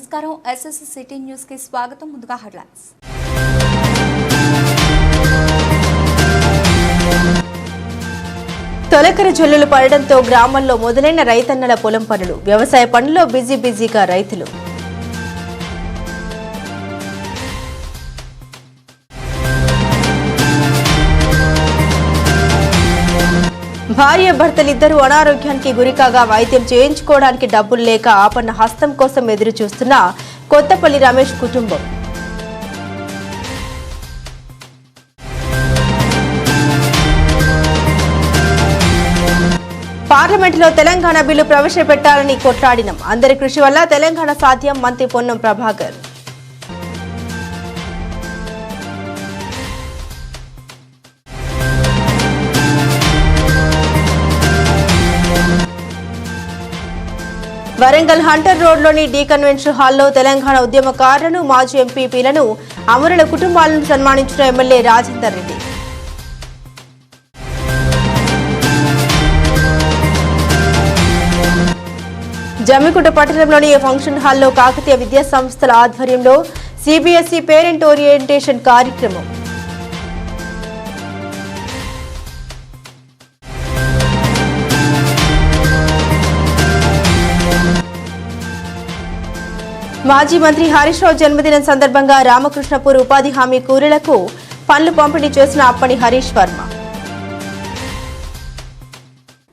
నమస్కారం. SS city న్యూస్కి స్వాగతం. ముందుగా హెడ్లైన్స్. తొలకరి జల్లులు పడడంతో గ్రామంలో మొదలైన రైతన్నల పొలం పనులు వ్యవసాయ పనుల్లో బిజీ బిజీగా రైతులు. భార్య భర్తలిద్దరూ అనారోగ్యానికి గురికాగా వైద్యం చేయించుకోవడానికి డబ్బులు లేక ఆపన్న హస్తం కోసం ఎదురు చూస్తున్న కొత్తపల్లి రమేష్ కుటుంబం. పార్లమెంటులో తెలంగాణ బిల్లు ప్రవేశపెట్టాలని కొట్లాడినం. అందరి కృషి వల్ల తెలంగాణ సాధ్యం మంత్రి పొన్నం ప్రభాకర్. వరంగల్ హంటర్ రోడ్లోని డీ కన్వెన్షన్ హాల్లో తెలంగాణ ఉద్యమకారులను మాజీ ఎంపీపీలను అమరుల కుటుంబాలను సన్మానించిన ఎమ్మెల్యే రాజేందర్ రెడ్డి. జమ్మికుంట పట్టణంలోని ఫంక్షన్ హాల్లో కాకతీయ విద్యా సంస్థల ఆధ్వర్యంలో సిబిఎస్ఈ పేరెంట్ ఓరియంటేషన్ కార్యక్రమం. మాజీ మంత్రి హరీష్ రావు జన్మదినం సందర్భంగా రామకృష్ణపూర్ ఉపాధి హామీ కూలీలకు పనులు పంపిణీ చేసిన అప్పటి హరీష్ వర్మ.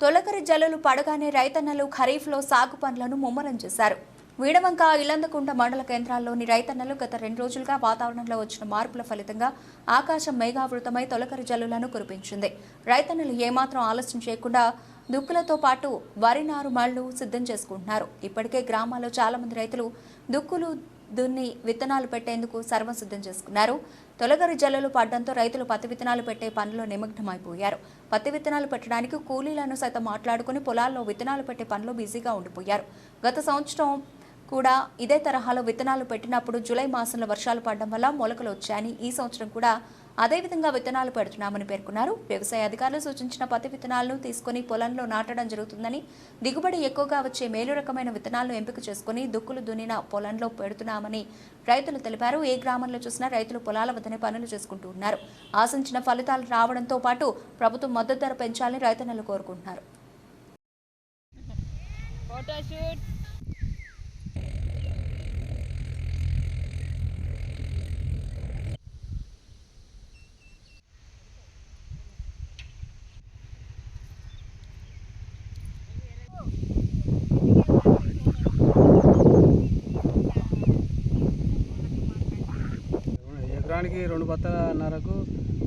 తొలకరి జల్లులు పడగానే రైతన్నలు ఖరీఫ్లో సాగు పనులను ముమ్మరం చేశారు. వీడవంక ఇల్లందకుంట మండల కేంద్రాల్లోని రైతన్నలు గత రెండు రోజులుగా వాతావరణంలో వచ్చిన మార్పుల ఫలితంగా ఆకాశం మేఘావృతమై తొలకరి జల్లులను కురిపించింది. రైతన్నలు ఏమాత్రం ఆలస్యం చేయకుండా దుక్కులతో పాటు వరి నారు సిద్ధం చేసుకుంటున్నారు. ఇప్పటికే గ్రామాల్లో చాలా మంది రైతులు దుక్కులు దున్ని విత్తనాలు పెట్టేందుకు సర్వం సిద్ధం చేసుకున్నారు. తొలగరి జల్లులు పడడంతో రైతులు పత్తి విత్తనాలు పెట్టే పనిలో నిమగ్నమైపోయారు. పత్తి విత్తనాలు పెట్టడానికి కూలీలను సైతం మాట్లాడుకుని పొలాల్లో విత్తనాలు పెట్టే పనిలో బిజీగా ఉండిపోయారు. గత సంవత్సరం కూడా ఇదే తరహాలో విత్తనాలు పెట్టినప్పుడు జూలై మాసంలో వర్షాలు పడడం వల్ల మొలకలు వచ్చాయని ఈ సంవత్సరం కూడా అదే విధంగా విత్తనాలు పెడుతున్నామని పేర్కొన్నారు. వ్యవసాయ అధికారులు సూచించిన పత్తి విత్తనాలను తీసుకుని పొలంలో నాటడం జరుగుతుందని దిగుబడి ఎక్కువగా వచ్చే మేలు రకమైన విత్తనాలను ఎంపిక చేసుకుని దుక్కులు దున్నిన పొలంలో పెడుతున్నామని రైతులు తెలిపారు. ఏ గ్రామంలో చూసినా రైతులు పొలాల వద్దనే పనులు చేసుకుంటూ ఉన్నారు. ఆశించిన ఫలితాలు రావడంతో పాటు ప్రభుత్వం మద్దతు ధర పెంచాలని రైతన్నలు కోరుకుంటున్నారు. రెండు బత్తలన్నరకు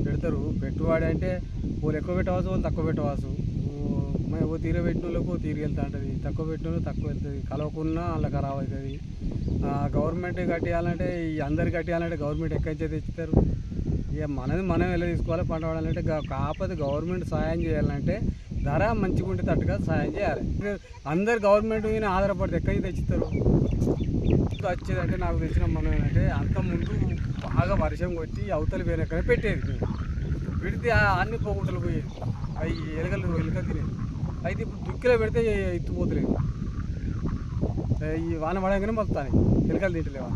పెడతారు. పెట్టుబడి అంటే వాళ్ళు ఎక్కువ పెట్టవచ్చు వాళ్ళు తక్కువ పెట్టవచ్చు ఓ- ఓ తీర పెట్టిన వాళ్ళకు ఓ తీరు వెళ్తా ఉంటుంది. తక్కువ పెట్టిన వాళ్ళు తక్కువ వెళ్తుంది. కలవకున్నా అలా ఖరాబ్ అవుతుంది గవర్నమెంట్ కట్టేయాలంటే ఈ అందరు కట్టేయాలంటే గవర్నమెంట్ ఎక్కడి నుంచి తెచ్చుతారు? ఇక మనది మనం ఎలా తీసుకోవాలి? పంట పడాలంటే కాకపోతే గవర్నమెంట్ సాయం చేయాలంటే ధర మంచిగా ఉంటే తట్టుగా సాయం చేయాలి. అందరు గవర్నమెంట్ మీద ఆధారపడితే ఎక్కడి నుంచి తెచ్చుతారు? వచ్చేదంటే నాకు తెలిసిన మనం ఏంటంటే అంత ముందు బాగా వర్షం కొట్టి అవతల పోయినాకనే పెట్టేది. పెడితే అన్ని పోగుంటలు పోయేది అవి ఎలకలు ఎలుక తినేది. అయితే ఇప్పుడు దుక్కిలో పెడితే ఎత్తుపోతలేదు ఈ వాన పడగానే మొత్తాను ఎలుకలు తింటలేవా?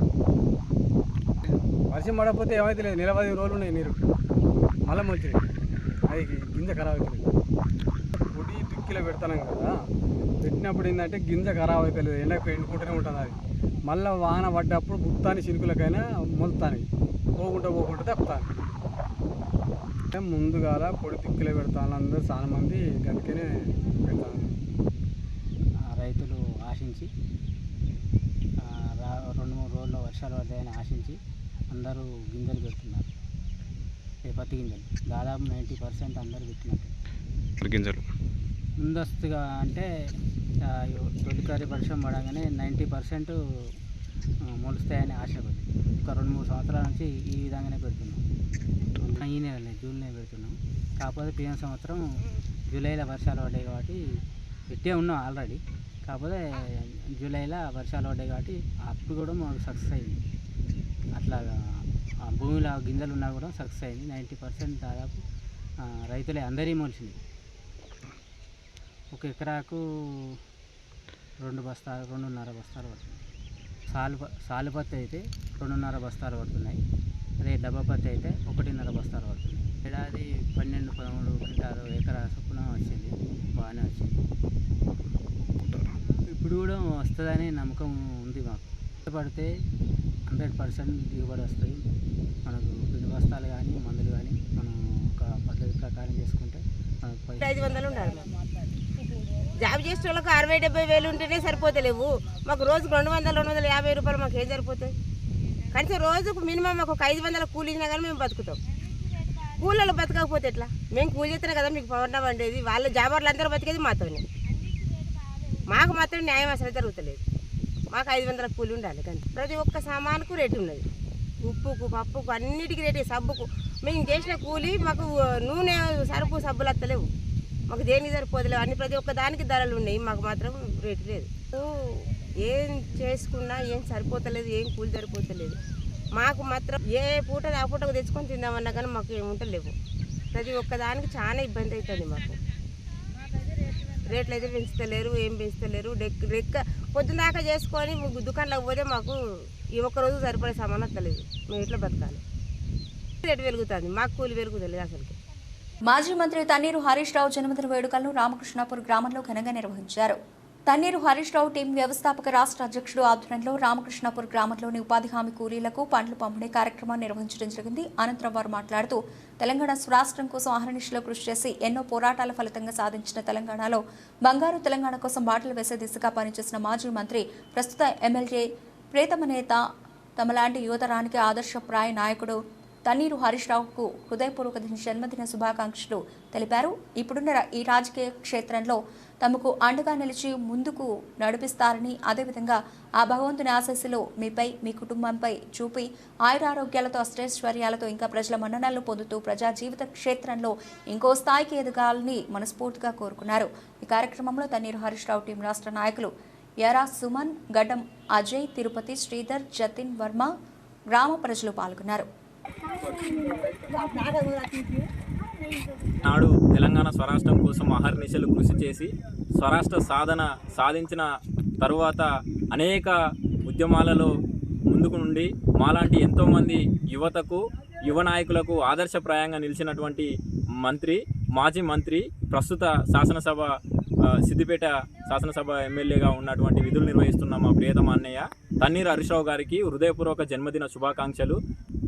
వర్షం పడకపోతే ఏమైతే లేదు నెల పదిహేను రోజులు ఉన్నాయి నీరు. మళ్ళీ వచ్చినాయి అది గింజ ఖరాబ్ అవుతుంది పొడి దుక్కిలో పెడతాను కదా పెట్టినప్పుడు ఏంటంటే గింజ ఖరాబ్ అవుతలేదు ఎండకు ఎండుకుంటూనే ఉంటుంది అది. మళ్ళీ వాన పడ్డప్పుడు గుత్తాని చినుకులకైనా మొలుతాని పోకుండా పోకుండా తప్పుతాను అంటే ముందుగాల పొడి దిక్కులో పెడతాను అందరూ చాలా మంది గనుకనే పెడతాను ఆ రైతులు ఆశించి రెండు మూడు రోజుల్లో వర్షాలు పడతాయని ఆశించి అందరూ గింజలు పెడుతున్నారు. ఏ పత్తి గింజలు? దాదాపు నైంటీ పర్సెంట్ అందరూ పెట్టినట్టు. గింజలు. ముందస్తుగా అంటే ఆ, వర్షం పడగానే నైంటీ పర్సెంట్ మొలుస్తాయని ఆశ ఆశపడి ఒక రెండు మూడు సంవత్సరాల నుంచి ఈ విధంగానే పెడుతున్నాం. ఈ నెలనే జూన్లో పెడుతున్నాం. కాకపోతే పోయిన సంవత్సరం జూలైలో వర్షాలు పడ్డాయి కాబట్టి పెట్టే ఉన్నాం ఆల్రెడీ. కాకపోతే జూలైలో వర్షాలు పడ్డాయి కాబట్టి అప్పుడు కూడా మాకు సక్సెస్ అయింది. అట్లాగా ఆ భూమిలో గింజలు ఉన్నా కూడా సక్సెస్ అయింది. నైంటీ పర్సెంట్ దాదాపు రైతులే అందరి మొలిచింది ఒక ఎకరాకు రెండు బస్తాలు రెండున్నర బస్తాలు పడుతుంది. సాలు సాలు పత్తి అయితే రెండున్నర బస్తాలు పడుతున్నాయి. అదే డబ్బా పత్తి అయితే ఒకటిన్నర బస్తాలు పడుతున్నాయి ఏడాది పన్నెండు పదమూడు క్వింటాలు ఎకరా చొప్పున వచ్చింది. బాగానే వచ్చింది. ఇప్పుడు కూడా వస్తుందనే నమ్మకం ఉంది మాకు. పడితే హండ్రెడ్ పర్సెంట్ దిగుబడి వస్తుంది. మనకు పిండి బస్తాలు కానీ మందులు కానీ మనం ఒక పద్ధతి ప్రకారం చేసుకుంటే మనకు ఐదు వందలు ఉండాలి జాబ్ చేసే వాళ్ళకి అరవై డెబ్బై వేలు ఉంటేనే సరిపోతలేవు. మాకు రోజుకు రెండు వందల రెండు వందల యాభై రూపాయలు మాకు ఏం సరిపోతాయి? కనీసం రోజుకు మినిమం మాకు ఒక ఐదు వందల కూలి ఇచ్చినా కానీ మేము బతుకుతాం. కూలీలు బతకకపోతే ఎట్లా? మేము కూలి చేస్తేనే కదా మీకు పవర్ వండేది వాళ్ళ జాబర్లు అందరూ బతికేది మాతోనే. మాకు మాత్రం న్యాయం అసలు జరుగుతలేదు. మాకు ఐదు వందల కూలి ఉండాలి కానీ ప్రతి ఒక్క సామానుకు రేటు ఉన్నది. ఉప్పుకు పప్పుకు అన్నిటికీ రేటు సబ్బుకు. మేము చేసిన కూలి మాకు నూనె సరుకు సబ్బులు వస్తలేవు మాకు దేనికి సరిపోతలేవు అన్ని ప్రతి ఒక్క దానికి ధరలు ఉన్నాయి. మాకు మాత్రం రేటు లేదు. ఏం చేసుకున్నా ఏం సరిపోతలేదు ఏం కూలి సరిపోతలేదు. మాకు మాత్రం ఏ పూట ఆ పూటకు తెచ్చుకొని తిందామన్నా కానీ మాకు ఏం ప్రతి ఒక్క దానికి చాలా ఇబ్బంది అవుతుంది మాకు. రేట్లు అయితే పెంచుతలేరు ఏం పెంచుతలేరు. డెక్ రెక్క పొద్దున దాకా చేసుకొని దుకాణంలోకి పోతే మాకు ఈ ఒక్కరోజు సరిపడే సమానత లేదు మేము ఇట్లా బతకాలి? రేటు పెరుగుతుంది. మాకు కూలి పెరుగుతలేదు అసలుకి. మాజీ మంత్రి తన్నీరు హరీష్ రావు జన్మదిన వేడుకలను రామకృష్ణాపూర్ గ్రామంలో ఘనంగా నిర్వహించారు. తన్నీరు హరీష్ రావు టీం వ్యవస్థాపక రాష్ట్ర అధ్యక్షుడు ఆధ్వర్యంలో రామకృష్ణాపూర్ గ్రామంలోని ఉపాధి హామీ కూలీలకు పండ్లు పంపిణీ కార్యక్రమాన్ని నిర్వహించడం జరిగింది. అనంతరం వారు మాట్లాడుతూ తెలంగాణ స్వరాష్ట్రం కోసం అహర్నిశలో కృషి చేసి ఎన్నో పోరాటాల ఫలితంగా సాధించిన తెలంగాణలో బంగారు తెలంగాణ కోసం బాటలు వేసే దిశగా పనిచేసిన మాజీ మంత్రి ప్రస్తుత ఎమ్మెల్యే ప్రేతమ నేత తమలాంటి యువతరానికి ఆదర్శప్రాయ నాయకుడు తన్నీరు హరీష్ రావుకు హృదయపూర్వక జన్మదిన శుభాకాంక్షలు తెలిపారు. ఇప్పుడున్న ఈ రాజకీయ క్షేత్రంలో తమకు అండగా నిలిచి ముందుకు నడిపిస్తారని అదేవిధంగా ఆ భగవంతుని ఆశస్సులు మీపై మీ కుటుంబంపై చూపి ఆయురారోగ్యాలతో అష్టైశ్వర్యాలతో ఇంకా ప్రజల మన్ననలు పొందుతూ ప్రజా జీవిత క్షేత్రంలో ఇంకో స్థాయికి ఎదగాలని మనస్ఫూర్తిగా కోరుకున్నారు. ఈ కార్యక్రమంలో తన్నీరు హరీష్ రావు టీం రాష్ట్ర నాయకులు ఎరా సుమన్ గడ్డం అజయ్ తిరుపతి శ్రీధర్ జతిన్ వర్మ గ్రామ ప్రజలు పాల్గొన్నారు. నాడు తెలంగాణ స్వరాష్ట్రం కోసం అహర్నిశలు కృషి చేసి స్వరాష్ట్ర సాధన సాధించిన తరువాత అనేక ఉద్యమాలలో ముందుకు నుండి మాలాంటి ఎంతోమంది యువతకు యువ నాయకులకు ఆదర్శప్రాయంగా నిలిచినటువంటి మంత్రి మాజీ మంత్రి ప్రస్తుత శాసనసభ సిద్దిపేట శాసనసభ ఎమ్మెల్యేగా ఉన్నటువంటి విధులు నిర్వహిస్తున్న మా ప్రియతమ అన్నయ్య. తన్నీర్ హరీష్రావు గారికి హృదయపూర్వక జన్మదిన శుభాకాంక్షలు.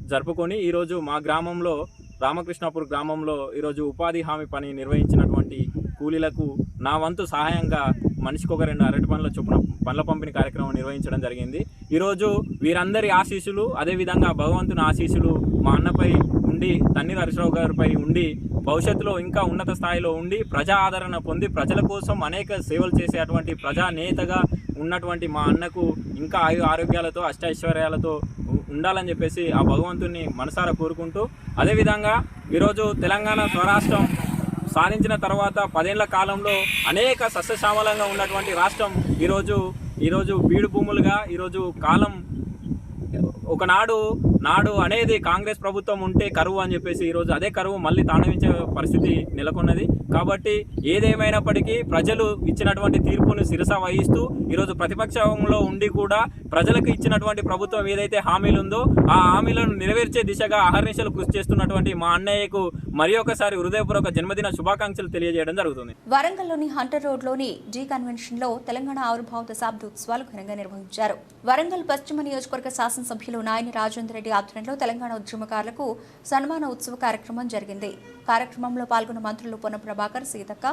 జరుపుకొని ఈరోజు మా గ్రామంలో రామకృష్ణాపూర్ గ్రామంలో ఈరోజు ఉపాధి హామీ పని నిర్వహించినటువంటి కూలీలకు నా వంతు సహాయంగా మనిషికి ఒక రెండు అరటి పండ్ల చొప్పున పండ్ల పంపిణీ కార్యక్రమం నిర్వహించడం జరిగింది. ఈరోజు వీరందరి ఆశీస్సులు అదేవిధంగా భగవంతుని ఆశీస్సులు మా అన్నపై ఉండి తన్నీరు హరీశ్రావు గారిపై ఉండి భవిష్యత్తులో ఇంకా ఉన్నత స్థాయిలో ఉండి ప్రజా ఆదరణ పొంది ప్రజల కోసం అనేక సేవలు చేసేటువంటి ప్రజా నేతగా ఉన్నటువంటి మా అన్నకు ఇంకా ఆయు ఆరోగ్యాలతో అష్టైశ్వర్యాలతో ఉండాలని చెప్పేసి ఆ భగవంతుని మనసారా కోరుకుంటూ అదేవిధంగా ఈరోజు తెలంగాణ స్వరాష్ట్రం సాధించిన తర్వాత పదేళ్ళ కాలంలో అనేక సస్యశ్యామలంగా ఉన్నటువంటి రాష్ట్రం ఈరోజు ఈరోజు బీడు భూములుగా ఈరోజు కాలం ఒకనాడు నాడు అనేది కాంగ్రెస్ ప్రభుత్వం ఉంటే కరువు అని చెప్పేసి ఈరోజు అదే కరువు మళ్ళీ తాండవించే పరిస్థితి నెలకొన్నది. కాబట్టి ఏదేమైనప్పటికీ ప్రజలు ఇచ్చినటువంటి తీర్పును శిరస వహిస్తూ ఈరోజు ప్రతిపక్షంలో ఉండి కూడా ప్రజలకు ఇచ్చినటువంటి ప్రభుత్వం ఏదైతే హామీలు ఉందో ఆ హామీలను నెరవేర్చే దిశగా అహర్నిశలు కృషి చేస్తున్నటువంటి మా అన్నయ్యకు మరి ఒకసారి హృదయపూర్వక జన్మదిన శుభాకాంక్షలు తెలియజేయడం జరుగుతుంది. వరంగల్లోని హంటర్ రోడ్లోని జీ కన్వెన్షన్లో తెలంగాణ ఆవిర్భావ దశాబ్దోత్సవాలు ఘనంగా నిర్వహించారు. వరంగల్ పశ్చిమ నియోజకవర్గ శాసనసభ్యులు నాయని రాజేందర్ రెడ్డి ఆధ్వర్యంలో తెలంగాణ ఉద్యమకారులకు సన్మాన ఉత్సవ కార్యక్రమం జరిగింది. కార్యక్రమంలో పాల్గొన్న మంత్రులు పొన్న ప్రభాకర్ సీతక్క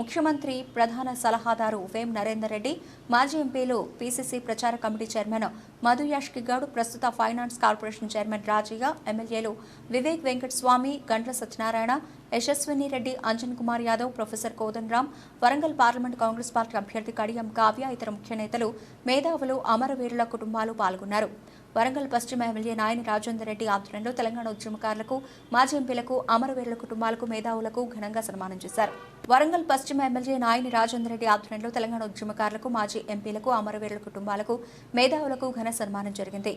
ముఖ్యమంత్రి ప్రధాన సలహాదారు వేం నరేందర్ రెడ్డి మాజీ ఎంపీలు పీసీసీ ప్రచార కమిటీ చైర్మన్ మధు యాష్కిగౌడ్ ప్రస్తుత ఫైనాన్స్ కార్పొరేషన్ చైర్మన్ రాజయ్య ఎమ్మెల్యేలు Vivek Venkataswamy Gantla Satyanarayana Yashaswini Reddy Anjan Kumar Yadav professor Kodan Ram Warangal parliament Congress party అభ్యర్థి కడియం కావ్య ఇతర ముఖ్య నేతలు మేధావులు అమరవీరుల కుటుంబాలు పాల్గొన్నారు. వరంగల్ పశ్చిమ ఎమ్మెల్యే నాయని రాజేందర్ రెడ్డి ఆధ్వర్యంలో తెలంగాణ ఉద్యమకారులకు మాజీ ఎంపీలకు అమరవీరుల కుటుంబాలకు మేధావులకు ఘనంగా సన్మానం చేశారు. వరంగల్ పశ్చిమ ఎమ్మెల్యే నాయని రాజేందర్ రెడ్డి ఆధ్వర్యంలో తెలంగాణ ఉద్యమకారులకు మాజీ ఎంపీలకు అమరవీరుల కుటుంబాలకు మేధావులకు ఘన సన్మానం జరిగింది.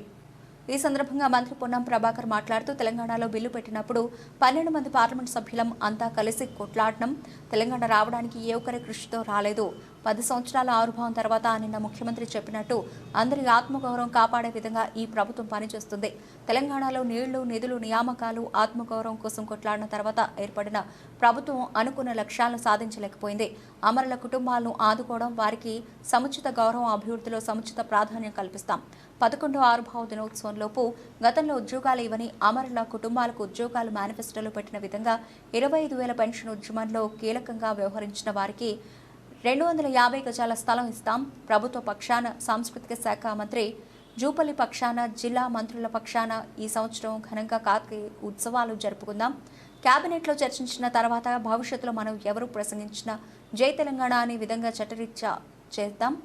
ఈ సందర్భంగా మంత్రి పొన్నం ప్రభాకర్ మాట్లాడుతూ తెలంగాణలో బిల్లు పెట్టినప్పుడు పన్నెండు మంది పార్లమెంట్ సభ్యులం అంతా కలిసి కొట్లాడడం తెలంగాణ రావడానికి ఏ ఒక్కరి కృషితో రాలేదు. పది సంవత్సరాల ఆవిర్భావం తర్వాత నిన్న ముఖ్యమంత్రి చెప్పినట్టు అందరి ఆత్మగౌరవం కాపాడే విధంగా ఈ ప్రభుత్వం పనిచేస్తుంది. తెలంగాణలో నీళ్ళు నిధులు నియామకాలు ఆత్మగౌరవం కోసం కొట్లాడిన తర్వాత ఏర్పడిన ప్రభుత్వం అనుకున్న లక్ష్యాలను సాధించలేకపోయింది. అమరుల కుటుంబాలను ఆదుకోవడం వారికి సముచిత గౌరవం అభివృద్ధిలో సముచిత ప్రాధాన్యం కల్పిస్తాం. పదకొండో ఆవిర్భావ దినోత్సవంలోపు గతంలో ఉద్యోగాలు ఇవ్వని అమరుల కుటుంబాలకు ఉద్యోగాలు మేనిఫెస్టోలో పెట్టిన విధంగా ఇరవై ఐదు వేల పెన్షన్ ఉద్యమంలో కీలకంగా వ్యవహరించిన వారికి రెండు వందల యాభై గజాల స్థలం ఇస్తాం. ప్రభుత్వ పక్షాన సాంస్కృతిక శాఖ మంత్రి జూపల్లి పక్షాన జిల్లా మంత్రుల పక్షాన ఈ సంవత్సరం ఘనంగా కార్తీక ఉత్సవాలు జరుపుకుందాం. కేబినెట్లో చర్చించిన తర్వాత భవిష్యత్తులో మనం ఎవరు ప్రసంగించిన జై తెలంగాణ అనే విధంగా చట్టరీత్యా చేద్దాం.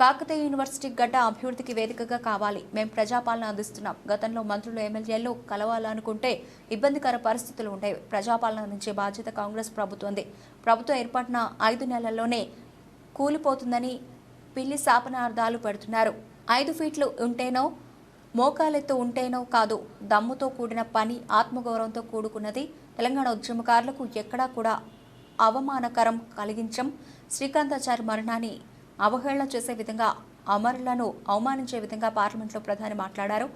కాకతీయ యూనివర్సిటీ గడ్డ అభివృద్ధికి వేదికగా కావాలి. మేము ప్రజాపాలన అందిస్తున్నాం. గతంలో మంత్రులు ఎమ్మెల్యేలు కలవాలనుకుంటే ఇబ్బందికర పరిస్థితులు ఉండేవి ప్రజాపాలన అందించే బాధ్యత కాంగ్రెస్ ప్రభుత్వంది. ప్రభుత్వం ఏర్పడిన ఐదు నెలల్లోనే కూలిపోతుందని పిల్లి శాపనార్థాలు పెడుతున్నారు. ఐదు ఫీట్లు ఉంటేనో మోకాలెత్తు ఉంటేనో కాదు దమ్ముతో కూడిన పని ఆత్మగౌరవంతో కూడుకున్నది తెలంగాణ ఉద్యమకారులకు ఎక్కడా కూడా అవమానకరం కలిగించం. శ్రీకాంతాచారి మరణాన్ని అవహేళన చేసే విధంగా అమరులను అవమానించే విధంగా పార్లమెంట్లో ప్రధాని మాట్లాడారు.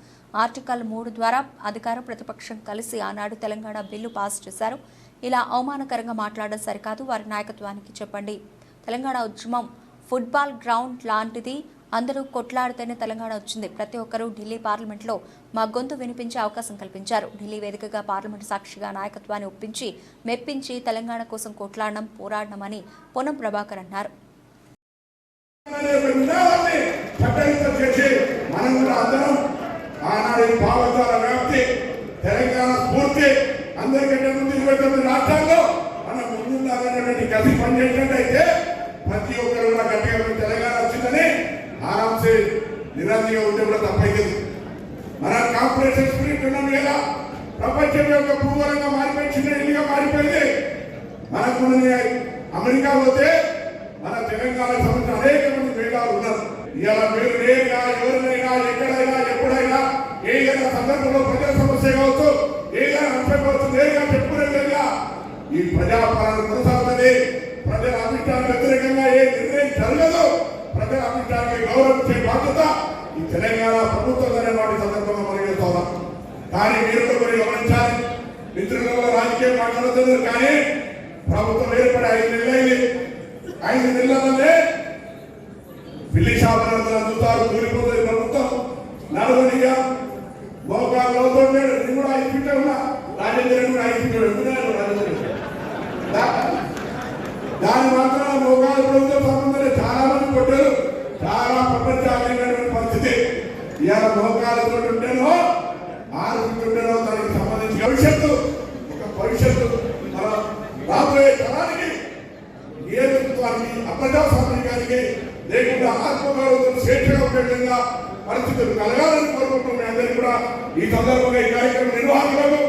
ఆర్టికల్ మూడు ద్వారా అధికార ప్రతిపక్షం కలిసి ఆనాడు తెలంగాణ బిల్లు పాస్ చేశారు. ఇలా అవమానకరంగా మాట్లాడడం సరికాదు. వారి నాయకత్వానికి చెప్పండి. తెలంగాణ ఉద్యమం ఫుట్బాల్ గ్రౌండ్ లాంటిది. అందరూ కొట్లాడితేనే తెలంగాణ వచ్చింది. ప్రతి ఒక్కరూ ఢిల్లీ పార్లమెంట్లో మా గొంతు వినిపించే అవకాశం కల్పించారు. ఢిల్లీ వేదికగా పార్లమెంటు సాక్షిగా నాయకత్వాన్ని ఒప్పించి మెప్పించి తెలంగాణ కోసం కొట్లాడడం పోరాడడం పొన్నం ప్రభాకర్ అన్నారు. అనే ఒక చేసి మనం కూడా అందరం ఆనాడు భావజాల వ్యాప్తి తెలంగాణ స్ఫూర్తి అందరికంటే ముందు ఇరవై తొమ్మిది రాష్ట్రాల్లో మనం ముందుండాలనేటువంటి కసి పనిచేసినట్టయితే ప్రతి ఒక్కరు కూడా గట్టిగా తెలంగాణ వచ్చిందని ఆరాంసే నిరాశగా ఉంటే కూడా తప్పైంది. మన కాంపిటీషన్ స్పిరిట్ ఉన్నాం కదా ప్రపంచం యొక్క భూగోళంగా మారిపోయి చిన్న ఇల్లుగా మారిపోయింది. మనకు అమెరికా పోతే తెలంగాణ సంబంధించిన అనేక మంది మేధావులు ఉన్నారు. ఇలా మీరు నేరుగా ఎవరినైనా ఎక్కడైనా ఎప్పుడైనా ఏదైనా సందర్భంలో ప్రజా సమస్య కావచ్చు ఏదైనా అంశం కావచ్చు నేరుగా చెప్పుకునే విధంగా ఈ ప్రజాపాలన కొనసాగుతుంది. ప్రజల అభిష్టానికి వ్యతిరేకంగా ఏ నిర్ణయం జరగదు. ప్రజల అభిష్టానికి గౌరవించే బాధ్యత ఈ తెలంగాణ ప్రభుత్వం అనే వాటి సందర్భంగా మనం చేస్తున్నాం కానీ మీరు కూడా గమనించాలి. మిత్రులలో రాజకీయం మాట్లాడుతున్నారు కానీ ప్రభుత్వం ఏర్పడే ఐదు నెలలైంది. ఐదు నెలలనే పిల్లి శాపనందరూ అందుతారు కూలిపోతుంది ప్రభుత్వం. నలుగురిగా మోకాలు లోతుంటాడు నేను కూడా ఐదు ఉన్నా. రాజేంద్రుడు కూడా అయిపోయాడు ఫీట్ దాని మాత్రం మోకాలు ప్రభుత్వం సంబంధంలో చాలా మంది కొట్టారు. చాలా ప్రపంచాలైనటువంటి పరిస్థితి. ఇవాళ మోకాలతో ఉంటేనో ఆరు దానికి సంబంధించి భవిష్యత్తు ఒక భవిష్యత్తు. మన రాబోయే తరానికి నియంతృత్వానికి అప్రజాస్వామ్యానికి లేకుండా ఆత్మగౌరవం స్వేచ్ఛగా ఉండే విధంగా పరిస్థితులు కలగాలని కోరుకుంటున్నాం. అందరికీ కూడా ఈ సందర్భంగా ఈ కార్యక్రమం నిర్వాహకులకు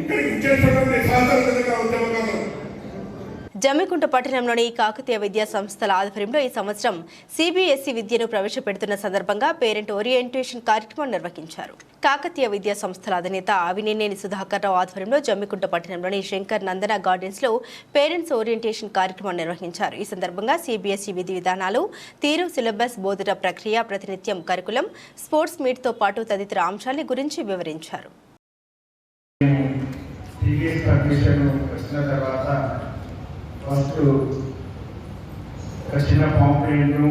ఇక్కడికి ఇచ్చేసినటువంటి సహచర తెలంగాణ ఉద్యమకారులు జమ్మికుంట పట్టణంలోని కాకతీయ విద్యా సంస్థల ఆధ్వర్యంలో ఈ సంవత్సరం సిబిఎస్ఈ విద్యను ప్రవేశపెడుతున్న సందర్భంగా పేరెంట్ ఓరియంటేషన్ కార్యక్రమం నిర్వహించారు. కాకతీయ విద్యా సంస్థల అధినేత అవినేనేని సుధాకర్ రావు ఆధ్వర్యంలో జమ్మికుంట పట్టణంలోని శంకర్ నందన గార్డెన్స్లో పేరెంట్స్ ఓరియంటేషన్ కార్యక్రమం నిర్వహించారు. ఈ సందర్భంగా సిబిఎస్ఈ విధి విధానాలు తీరు సిలబస్ బోధన ప్రక్రియ ప్రతినిత్యం కరికులం స్పోర్ట్స్ మీట్తో పాటు తదితర అంశాల గురించి వివరించారు. వచ్చిన తర్వాత ఫస్ట్ ఒక చిన్న పాంప్లెంట్ను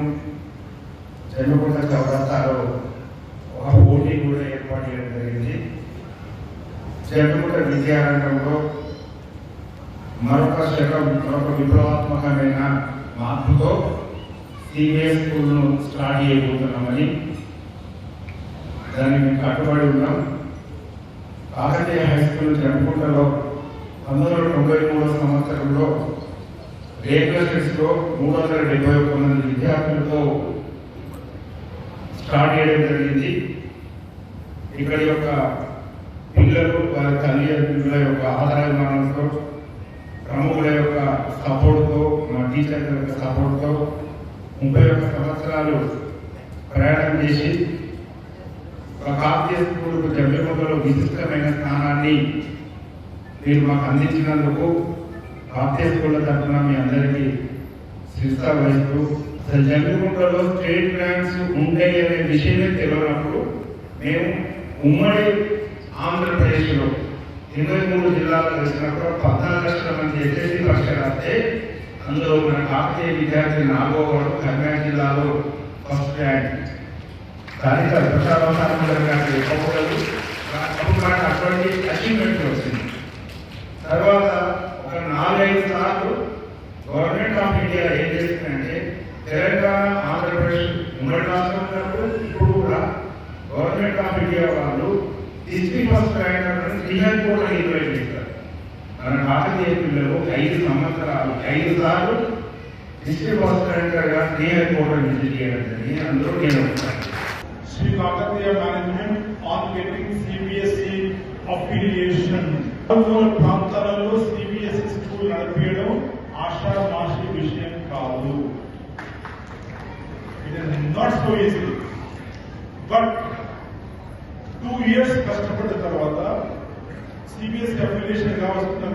చంద్రకొండ చౌరస్తాలో ఒక పోటీ కూడా ఏర్పాటు చేయడం జరిగింది. చంద్రకొండ విద్యారంగంలో మరొక శకం మరొక విప్లవాత్మకమైన మార్పుతో సీనియర్ స్కూల్ను స్టార్ట్ చేయబోతున్నామని దాన్ని మేము కట్టుబడి ఉన్నాం. కాకతీయ హై స్కూల్ జనకుంటలో పంతొమ్మిది వందల తొంభై మూడో సంవత్సరంలో రెగ్యులర్ మూడు వందల డెబ్బై ఒక్క మంది విద్యార్థులతో స్టార్ట్ చేయడం జరిగింది. ఇక్కడ యొక్క పిల్లలు వారి తల్లిదండ్రుల యొక్క ఆధారాభిమానంతో ప్రముఖుల యొక్క సపోర్ట్తో మా టీచర్ల యొక్క సపోర్ట్తో ముప్పై ఒక్క సంవత్సరాలు ప్రయాణం చేసి ఒక కాకతీయ స్కూలుకు విశిష్టమైన స్థానాన్ని మీరు మాకు అందించినందుకు కాకతీయ స్కూళ్ళ తరఫున మీ అందరికీ శిరసా వహిస్తూ అసలు జంగుకుంటలో స్టేట్ బ్యాంక్స్ ఉంటాయి అనే విషయమే తెలియనప్పుడు మేము ఉమ్మడి ఆంధ్రప్రదేశ్లో ఇరవై మూడు జిల్లాలు కలిసినప్పుడు పద్నాలుగు లక్షల మంది ఎస్ఎస్సీ పరీక్ష రాస్తే అందులో మన భారతీయ విద్యార్థి నాలుగో వాడు కర్నాటక జిల్లాలో ఫస్ట్ ర్యాంక్. స్థానిక ప్రసాదోత్సవం గారి ఎక్కువలు అటువంటి అచీవ్మెంట్ వచ్చింది తర్వాత ఒక నాలుగైదు సార్లు గవర్నమెంట్ ఆఫ్ ఇండియా ఏం చేస్తుందంటే తెలంగాణ ఆంధ్రప్రదేశ్ ఉమ్మడి రాష్ట్రం ఉన్నప్పుడు ఇప్పుడు కూడా గవర్నమెంట్ ఆఫ్ ఇండియా వాళ్ళు డిస్ట్రిక్ట్ ఫస్ట్ ర్యాంక్ శ్రీహరి కూడా ఇన్వైట్ చేస్తారు మన కాకతీయ పిల్లలు ఐదు సంవత్సరాలు ఐదు సార్లు డిస్ట్రిక్ట్ ఫస్ట్ ర్యాంకర్గా శ్రీహరి కూడా విజిట్ చేయడం జరిగింది. అందులో నేను ఉంటాను Sri Kakatiya Management on getting CBSE affiliation. మూడు ప్రాంతాలలో సిబిఎస్ఈ స్కూల్ నడిపించడం ఆషామాషి విషయం కాదు. It is not so easy but two years కష్టపడ్డ తర్వాత సిబిఎస్ అఫిలియేషన్ కావాల్సిన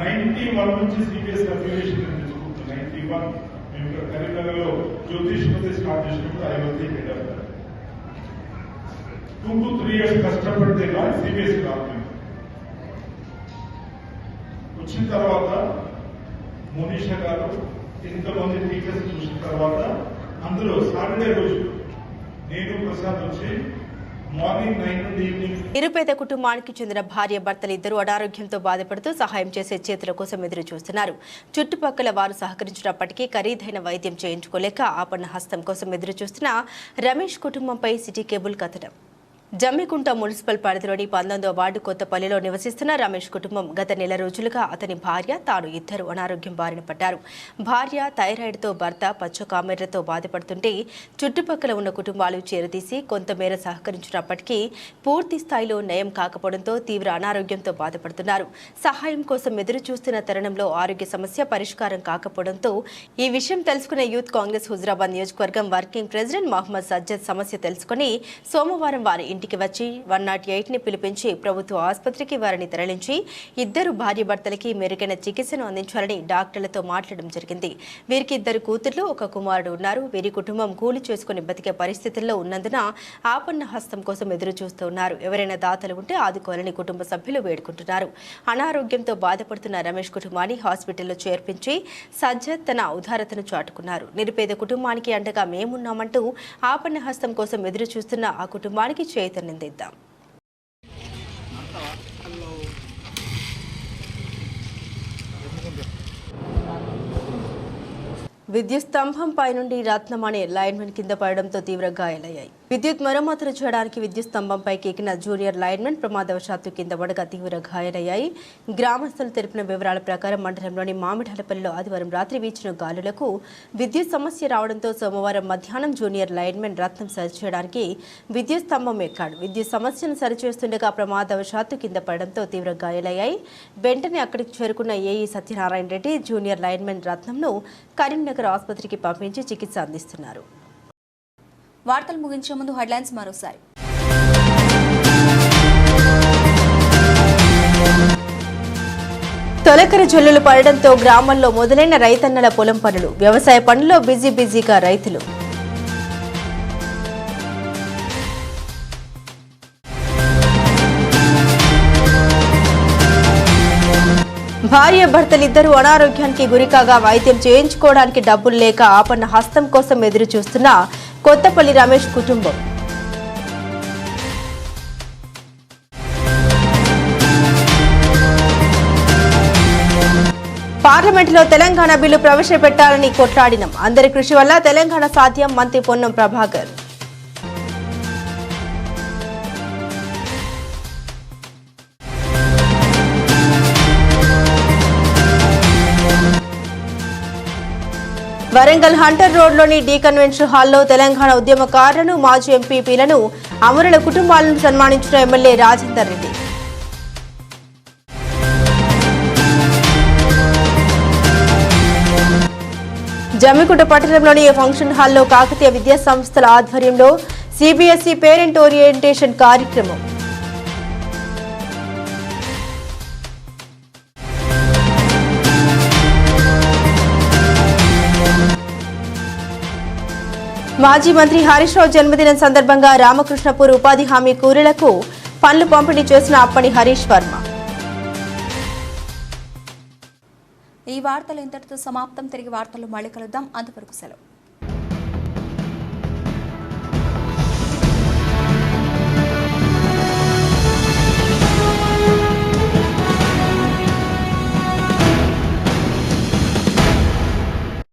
నైన్టీ వన్ నుంచి సిబిఎస్ అఫిలియేషన్ తీసుకుంటాం నైన్టీ వన్ మేము ఇక్కడ కరీంనగర్లో జ్యోతిష్ మధ్య స్టార్ట్ చేసినప్పుడు I would had two to three years కష్టపడితే కానీ సిబిఎస్ రాదు వచ్చిన తర్వాత మోనిషా గారు ఇంతమంది టీచర్స్ చూసిన తర్వాత అందులో సాటర్డే రోజు నేను ప్రసాద్ వచ్చి నిరుపేద కుటుంబానికి చెందిన భార్య భర్తలు అనారోగ్యంతో బాధపడుతూ సహాయం చేసే చేతుల కోసం ఎదురు చూస్తున్నారు చుట్టుపక్కల వారు సహకరించినప్పటికీ ఖరీదైన వైద్యం చేయించుకోలేక ఆపన్న హస్తం కోసం ఎదురు చూస్తున్న రమేష్ కుటుంబంపై సిటీ కేబుల్ కథనం. జమ్మికుంట మున్సిపల్ పరిధిలోని పంతొమ్మిదో వార్డు కొత్తపల్లిలో నివసిస్తున్న రమేష్ కుటుంబం గత నెల రోజులుగా అతని భార్య తాను ఇద్దరు అనారోగ్యం బారిన పడ్డారు. భార్య థైరాయిడ్తో భర్త పచ్చకామెర్రతో బాధపడుతుంటే చుట్టుపక్కల ఉన్న కుటుంబాలు చేరదీసి కొంతమేర సహకరించినప్పటికీ పూర్తి స్థాయిలో నయం కాకపోవడంతో తీవ్ర అనారోగ్యంతో బాధపడుతున్నారు. సహాయం కోసం ఎదురు చూస్తున్న తరుణంలో ఆరోగ్య సమస్య పరిష్కారం కాకపోవడంతో ఈ విషయం తెలుసుకున్న యూత్ కాంగ్రెస్ హుజరాబాద్ నియోజకవర్గం వర్కింగ్ ప్రెసిడెంట్ మహమ్మద్ సజ్జద్ సమస్య తెలుసుకుని సోమవారం వారి ఇంటికి వచ్చి వన్ నాట్ ఎయిట్ని పిలిపించి ప్రభుత్వ ఆసుపత్రికి వారిని తరలించి ఇద్దరు భార్యభర్తలకి మెరుగైన చికిత్సను అందించాలని డాక్టర్లతో మాట్లాడడం జరిగింది. వీరికి ఇద్దరు కూతుర్లు ఒక కుమారుడు ఉన్నారు. వీరి కుటుంబం కూలి చేసుకుని బతికే పరిస్థితుల్లో ఉన్నందున ఆపన్న హస్తం కోసం ఎదురు చూస్తున్నారు ఎవరైనా దాతలు ఉంటే ఆదుకోవాలని కుటుంబ సభ్యులు వేడుకుంటున్నారు. అనారోగ్యంతో బాధపడుతున్న రమేష్ కుటుంబాన్ని హాస్పిటల్లో చేర్పించి సజ్జద్ తన ఉదారతను చాటుకున్నారు. నిరుపేద కుటుంబానికి అండగా మేమున్నామంటూ ఆపన్న హస్తం కోసం ఎదురు చూస్తున్న ఆ కుటుంబానికి చైతన్యందిద్దాం విద్యుత్ స్తంభంపై నుండి రత్నమణి లైన్మెన్ కింద పడడంతో తీవ్ర గాయాలయ్యాయి. విద్యుత్ మరమ్మతులు చేయడానికి విద్యుత్ స్తంభంపైకి ఎక్కిన జూనియర్ లైన్మెన్ ప్రమాదవశాత్తు కింద పడగా తీవ్ర గాయాలయ్యాయి గ్రామస్తులు తెలిపిన వివరాల ప్రకారం మండలంలోని మామిడాలపల్లిలో ఆదివారం రాత్రి వీచిన గాలులకు విద్యుత్ సమస్య రావడంతో సోమవారం మధ్యాహ్నం జూనియర్ లైన్మెన్ రత్నం సరిచేయడానికి విద్యుత్ స్తంభం ఎక్కాడు. విద్యుత్ సమస్యను సరిచేస్తుండగా ప్రమాదవశాత్తు కింద పడడంతో తీవ్ర గాయాలయ్యాయి. వెంటనే అక్కడికి చేరుకున్న AE Satyanarayana Reddy junior lineman రత్నంను Karimnagar ఆసుపత్రికి పంపించి చికిత్స అందిస్తున్నారు. వార్తలు ముగించే ముందు హెడ్లైన్స్ మరోసారి. తొలకరి జల్లులు పడడంతో గ్రామంలో మొదలైన రైతన్నల పొలం పనులు వ్యవసాయ పనుల్లో బిజీ బిజీగా రైతులు. భార్య భర్తలిద్దరూ అనారోగ్యానికి గురికాగా వైద్యం చేయించుకోవడానికి డబ్బులు లేక ఆపన్న హస్తం కోసం ఎదురు చూస్తున్న కొత్తపల్లి రమేష్ కుటుంబం. పార్లమెంటులో తెలంగాణ బిల్లు ప్రవేశపెట్టాలని కొట్లాడినం. అందరి కృషి వల్ల తెలంగాణ సాధ్యం మంత్రి పొన్నం ప్రభాకర్. వరంగల్ హంటర్ రోడ్లోని డీ కన్వెన్షన్ హాల్లో తెలంగాణ ఉద్యమకారులను మాజీ ఎంపీపీలను అమరుల కుటుంబాలను సన్మానించిన ఎమ్మెల్యే రాజేందర్ రెడ్డి. జమ్మికుంట పట్టణంలోని ఫంక్షన్ హాల్లో కాకతీయ విద్యా సంస్థల ఆధ్వర్యంలో సిబిఎస్ఈ పేరెంట్ ఓరియంటేషన్ కార్యక్రమం. మాజీ మంత్రి హరీష్ రావు జన్మదినం సందర్భంగా రామకృష్ణపూర్ ఉపాధి హామీ కూలీలకు పనులు పంపిణీ చేసిన అప్పటి హరీష్ వర్మ. ఈ వార్తలు ఇంతటితో సమాప్తం. తిరిగి వార్తలు మళ్ళీ కలుద్దాం. అంతవరకు సెలవు.